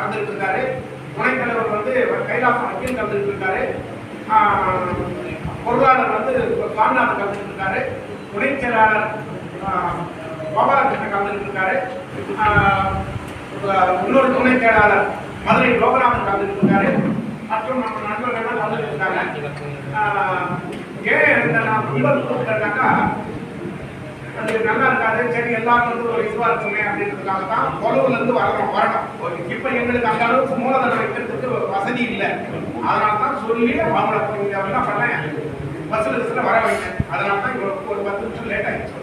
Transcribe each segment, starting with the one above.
கலந்துட்டு இருக்காரு துணைத் தலைவர் வந்து கைலாசம் வக்கீல் கலந்துட்டு இருக்காரு பொருளாளர் வந்து சாமிநாதன் கலந்துட்டு இருக்காரு துணைச் செயலாளர் கோபாலகிருஷ்ணன் கலந்துட்டு இருக்காரு இன்னொரு துணைச் செயலாளர் மதுரை லோகநாதன் கலந்துட்டு இருக்காரு மற்றும் நம்ம நண்பர்கள் கலந்துட்டு இருக்காங்க ஏன் இந்த நான் ரொம்ப கூப்பிட்டேன்னாக்கா அதுக்கு நல்லா இருக்காது. சரி எல்லாரும் வந்து ஒரு இதுவாக இருக்குமே அப்படின்றதுக்காக தான் தொலைவுல இருந்து வரணும். வரணும் இப்போ எங்களுக்கு அந்த அளவுக்கு மூலதனம் வைக்கிறதுக்கு வசதி இல்லை. அதனால தான் சொல்லி அவங்கள என்ன பண்ணேன். பஸ்ஸில் பஸ்ஸில் வர வைத்தேன். அதனால தான் இவ்வளோ ஒரு பத்து நிமிஷம் லேட் ஆகிடுச்சு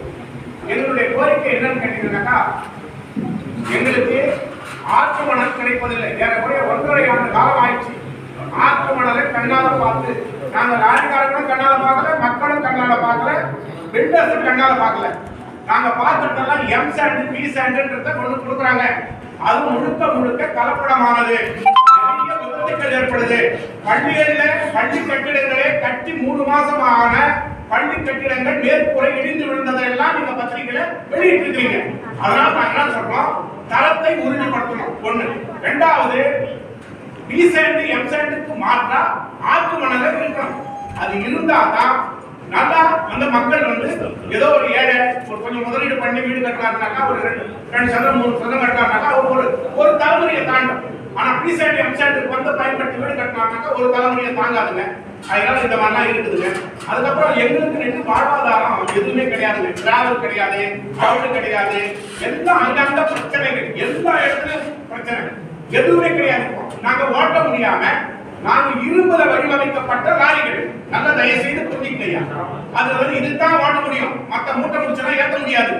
எங்களுடைய கோரிக்கை என்னன்னு கேட்டீங்கன்னாக்கா எங்களுக்கு ஆற்று மணல் கிடைப்பதில்லை. ஏறக்குறைய ஒன்றரை ஆண்டு காலம் ஆயிடுச்சு. ஆற்று மணலை கண்ணால் பார்த்து நாங்கள் லாரிக்காரங்களும் கண்ணால் பார்க்கல மக்களும் கண்ணால் பார்க்கல பில்டர்ஸும் கண்ணால் பார்க்கல. நாங்க பார்த்துட்டெல்லாம் எம் சாண்ட் பி சாண்ட்ன்றத கொண்டு கொடுக்குறாங்க. அது முழுக்க முழுக்க கலப்படமானது. நிறைய விபத்துக்கள் ஏற்படுது. பள்ளிகள்ல பள்ளி கட்டிடங்களே கட்டி மூணு மாசம் ஆன பள்ளி கட்டிடங்கள் மேற்கூரை இடிந்து விழுந்ததெல்லாம் நீங்க பத்திரிகையில வெளியிட்டு இருக்கீங்க அதனால நான் என்ன சொல்றோம்? தரத்தை உறுதிப்படுத்தணும். ஒண்ணு. ரெண்டாவது பி சாண்ட் எம் சாண்டுக்கு மாற்றா ஆற்று மணல இருக்கணும். அது இருந்தா தான் நல்லா அந்த மக்கள் வந்து ஏதோ ஒரு ஏழை ஒரு கொஞ்சம் முதலீடு பண்ணி வீடு கட்டலாம்னாக்கா ஒரு ரெண்டு ரெண்டு சதம் மூணு சதம் கட்டலாம்னாக்கா ஒரு ஒரு தலைமுறையை தாண்டும். ஆனா பி சாண்ட் வந்து பயன்படுத்தி வீடு கட்டலாம்னாக்கா ஒரு தலைமுறையை தாங்காதுங்க. அதனால இந்த மாதிரிலாம் இருக்குதுங்க. அதுக்கப்புறம் எங்களுக்கு ரெண்டு வாழ்வாதாரம் எதுவுமே கிடையாதுங்க. டிராவல் கிடையாது ரோடு கிடையாது. எல்லாம் அங்கங்க பிரச்சனைகள் எல்லா இடத்துலயும் பிரச்சனை. எதுவுமே கிடையாது. நாங்க ஓட்ட முடியாம நாங்க இரும்புல வடிவமைக்கப்பட்ட லாரிகள் நல்ல தயவு செய்து புரிஞ்சுக்கலையா அது வந்து இதுதான் ஓட்ட முடியும். மத்த மூட்டை முடிச்சா ஏத்த முடியாது.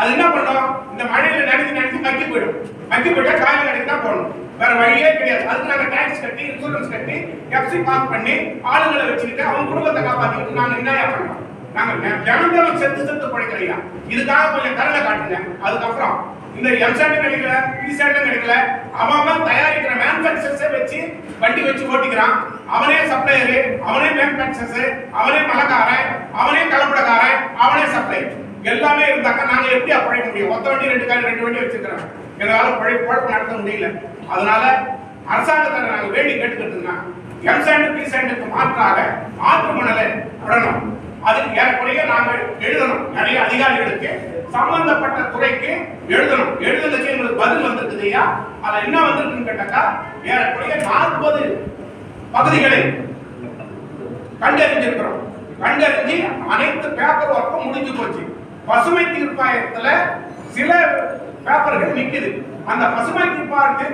அது என்ன பண்ணோம்? இந்த மழையில நனைஞ்சு நனைஞ்சு மக்கி போயிடும். மக்கி போயிட்டா காய்கறி கடைக்கு தான் போகணும். வேற வழியே கிடையாது. அதுக்கு நாங்க டாக்ஸ் கட்டி இன்சூரன்ஸ் கட்டி எஃப்சி பாஸ் பண்ணி ஆளுங்களை வச்சுக்கிட்டு அவங்க குடும்பத்தை காப்பாத்திக்கிட்டு நாங்க என்ன பண்ணோம் நாங்க செத்து செத்து பிழைக்கிறையா இதுக்காக கொஞ்சம் கருணை காட்டுங்க. அதுக்கப்புறம் இந்த எம்சாண்டும் கிடைக்கல பிசாண்டும் கிடைக்கல அவன் அவன் தயாரிக்கிற மேனுஃபேக்சர்ஸே வச்சு வண்டி வச்சு ஓட்டிக்கிறான். அவனே சப்ளையரு அவனே மேனுஃபேக்சர்ஸ் அவனே மலக்காரன் அவனே கலப்படக்காரன் அவனே சப்ளை எல்லாமே இருந்தாக்கா நாங்க எப்படி பழைக்க முடியும் ஒத்த வண்டி ரெண்டு கார் ரெண்டு வண்டி வச்சிருக்கிறோம். எங்களால பழைய குழப்பம் நடத்த முடியல. அதனால அரசாங்கத்தை நாங்க வேண்டி கேட்டுக்கிட்டுனா எம்சாண்டு பிசாண்டுக்கு மாற்றாக ஆற்று மணலை விடணும். அதுக்கு ஏறக்குறைய நாங்கள் எழுதணும். நிறைய அதிகாரிகளுக்கு சம்பந்தப்பட்ட துறைக்கு எழுதணும். எழுதுனதுக்கு எங்களுக்கு பதில் வந்திருக்குது ஐயா. அதுல என்ன வந்திருக்குன்னு கேட்டாக்கா ஏறக்குறைய நாற்பது பகுதிகளை கண்டறிஞ்சிருக்கிறோம். கண்டறிஞ்சு அனைத்து பேப்பர் ஒர்க்கும் முடிஞ்சு போச்சு. பசுமை தீர்ப்பாயத்துல சில பேப்பர்கள் நிக்குது. அந்த பசுமை தீர்ப்பாயத்தில்